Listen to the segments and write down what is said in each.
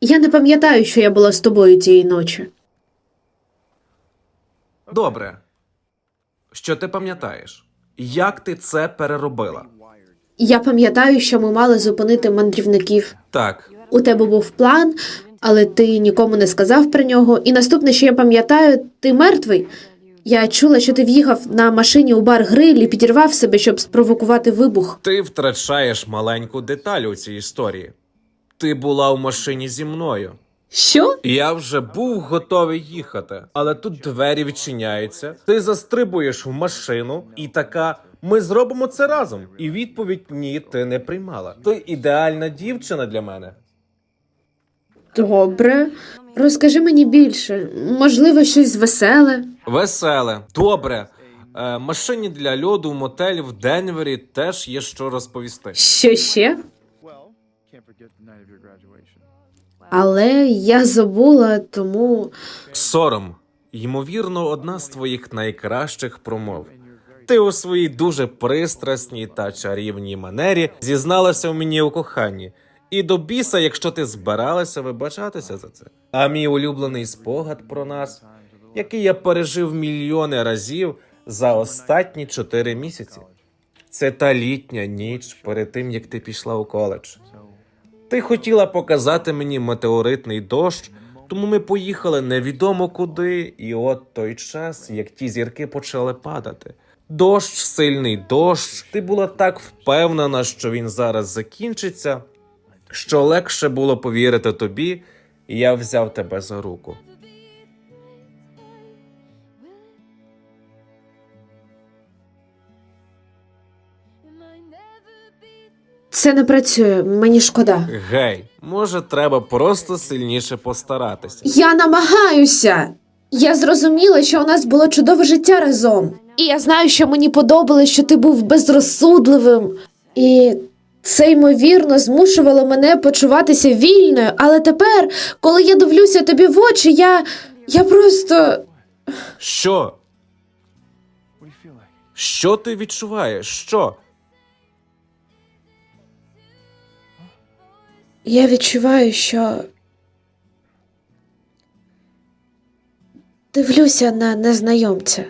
Я не пам'ятаю, що я була з тобою тієї ночі. Добре. Що ти пам'ятаєш? Як ти це переробила? Я пам'ятаю, що ми мали зупинити мандрівників. Так, У тебе був план, але ти нікому не сказав про нього. І наступне, що я пам'ятаю, ти мертвий. Я чула, що ти в'їхав на машині у бар гриль і підірвав себе, щоб спровокувати вибух. ти втрачаєш маленьку деталь у цій історії. Ти була в машині зі мною. Що? Я вже був готовий їхати, але тут двері відчиняються. Ти застрибуєш в машину і така. Ми зробимо це разом. І відповідь ні, ти не приймала. Ти ідеальна дівчина для мене. Добре. Розкажи мені більше. Можливо, щось веселе. Веселе, добре. Е, машині для льоду в мотелі в Денвері теж є що розповісти. Що ще? Але я забула, тому Сором, ймовірно, одна з твоїх найкращих промов. Ти у своїй дуже пристрасній та чарівній манері зізналася в мені у коханні. І до біса, якщо ти збиралася вибачатися за це. А мій улюблений спогад про нас, який я пережив мільйони разів за останні чотири місяці. Це та літня ніч перед тим, як ти пішла у коледж. Ти хотіла показати мені метеоритний дощ, тому ми поїхали невідомо куди, і от той час, як ті зірки почали падати. Дощ, сильний дощ. Ти була так впевнена, що він зараз закінчиться, що легше було повірити тобі, і я взяв тебе за руку. Це не працює. Мені шкода. Гей, може, треба просто сильніше постаратися. Я намагаюся. Я зрозуміла, що у нас було чудове життя разом. І я знаю, що мені подобалось, що ти був безрозсудливим. І це ймовірно змушувало мене почуватися вільною. Але тепер, коли я дивлюся тобі в очі, я. я просто. Що? Що ти відчуваєш? Що? Я відчуваю, що. Дивлюся на незнайомця.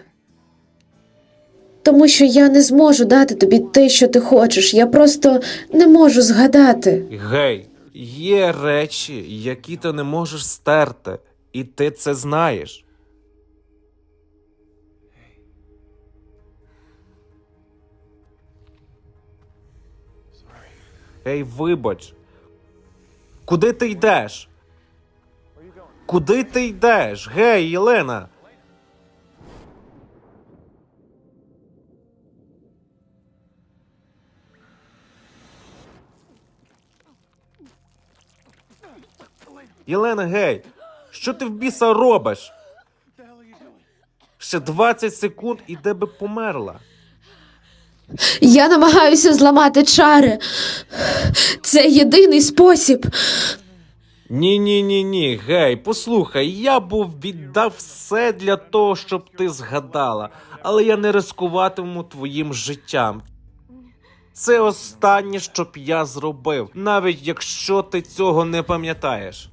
Тому що я не зможу дати тобі те, що ти хочеш. Я просто не можу згадати. Гей, є речі, які ти не можеш стерти, і ти це знаєш. Ей, вибач. Куди ти йдеш? Куди ти йдеш? Гей, Єлена. Єлена, гей, що ти в біса робиш? Ще 20 секунд і де би померла. Я намагаюся зламати чари. Це єдиний спосіб. Ні, ні, ні, ні, гей, послухай, я був віддав все для того, щоб ти згадала, але я не ризикуватиму твоїм життям. Це останнє, що б я зробив, навіть якщо ти цього не пам'ятаєш.